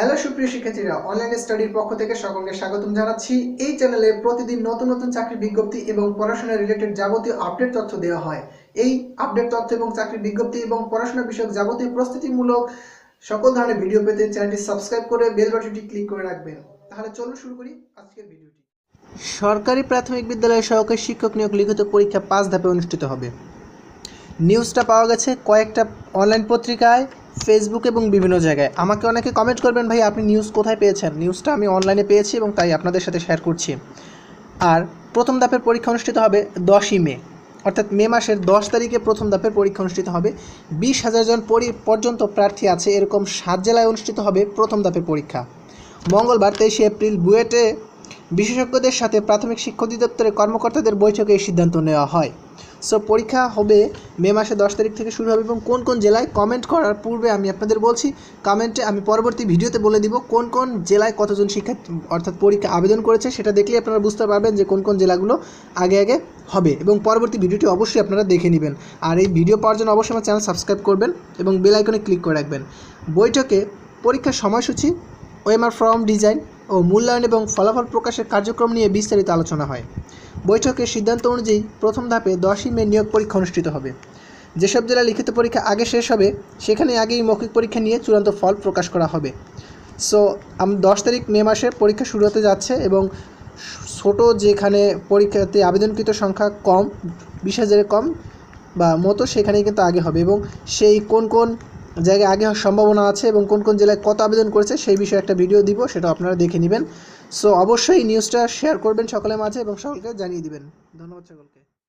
Hello সুপ্রিয় শিক্ষার্থীরা online স্টাডির পক্ষ থেকে সকলকে স্বাগতম জানাচ্ছি। এই চ্যানেলে প্রতিদিন নতুন নতুন চাকরির বিজ্ঞপ্তি এবং পড়াশোনা রিলেটেড যাবতীয় আপডেট তথ্য দেওয়া হয়। এই আপডেট তথ্য এবং চাকরির বিজ্ঞপ্তি এবং পড়াশোনা বিষয়ক যাবতীয় প্রস্তুতিমূলক সকল ধরনের ভিডিও পেতে চ্যানেলটি সাবস্ক্রাইব করে বেল বাটনটি ক্লিক করে রাখবেন। তাহলে চলুন শুরু করি আজকের ভিডিওটি সরকারি প্রাথমিক বিদ্যালয়ের সহকারী শিক্ষক নিয়োগ লিখিত পরীক্ষা পাঁচ ধাপে অনুষ্ঠিত হবে। নিউজটা পাওয়া গেছে কয়েকটা অনলাইন পত্রিকায়। ফেসবুক এবং বিভিন্ন জায়গায়। আমাকে অনেকে কমেন্ট করবেন, ভাই, আপনি নিউজ কোথায় পেয়েছেন? নিউজটা আমি অনলাইনে পেয়েছি এবং তাই আপনাদের সাথে শেয়ার করছি। আর প্রথম ধাপের পরীক্ষা অনুষ্ঠিত হবে দশই মে। অর্থাৎ মে মাসের দশ তারিখে প্রথম ধাপের পরীক্ষা অনুষ্ঠিত হবে। বিশ হাজার জন পরি, পর্যন্ত প্রার্থী আছে। এরকম সাত জেলায় অনুষ্ঠিত হবে প্রথম ধাপের পরীক্ষা। মঙ্গলবার তেইশে এপ্রিল বুয়েটে বিশেষজ্ঞদের সাথে প্রাথমিক শিক্ষা অধিদপ্তরের কর্মকর্তাদের বৈঠকে এই সিদ্ধান্ত নেওয়া হয়। সো পরীক্ষা হবে মে মাসে দশ তারিখ থেকে শুরু হবে এবং কোন কোন জেলায় কমেন্ট করার পূর্বে আমি আপনাদের বলছি কমেন্টে আমি পরবর্তী ভিডিওতে বলে দিব কোন কোন জেলায় কতজন শিক্ষার্থী, অর্থাৎ পরীক্ষা আবেদন করেছে, সেটা দেখলেই আপনারা বুঝতে পারবেন যে কোন কোন জেলাগুলো আগে আগে হবে এবং পরবর্তী ভিডিওটি অবশ্যই আপনারা দেখে নেবেন। আর এই ভিডিও পাওয়ার জন্য অবশ্যই আমার চ্যানেল সাবস্ক্রাইব করবেন এবং বেল আইকনে ক্লিক করে রাখবেন। বৈঠকে পরীক্ষার সময়সূচি, ওএমআর ফর্ম ডিজাইন ও মূল্যায়ন এবং ফলাফল প্রকাশের কার্যক্রম নিয়ে বিস্তারিত আলোচনা হয়। বৈঠকের সিদ্ধান্ত অনুযায়ী প্রথম ধাপে দশই মে নিয়োগ পরীক্ষা অনুষ্ঠিত হবে। যেসব জেলা লিখিত পরীক্ষা আগে শেষ হবে, সেখানে আগেই মৌখিক পরীক্ষা নিয়ে চূড়ান্ত ফল প্রকাশ করা হবে। সো আম দশ তারিখ মে মাসে পরীক্ষা শুরু হতে যাচ্ছে এবং ছোট যেখানে পরীক্ষাতে আবেদনকৃত সংখ্যা কম, বিশ হাজারের কম বা মতো, সেখানেই কিন্তু আগে হবে এবং সেই কোন কোন জায়গায় আগে হওয়ার সম্ভাবনা আছে এবং কোন কোন জেলায় কত আবেদন করেছে সেই বিষয়ে একটা ভিডিও দিব, সেটা আপনারা দেখে নেবেন। সো অবশ্যই নিউজটা শেয়ার করবেন সকলের মাঝে এবং সকলকে জানিয়ে দিবেন। ধন্যবাদ সকলকে।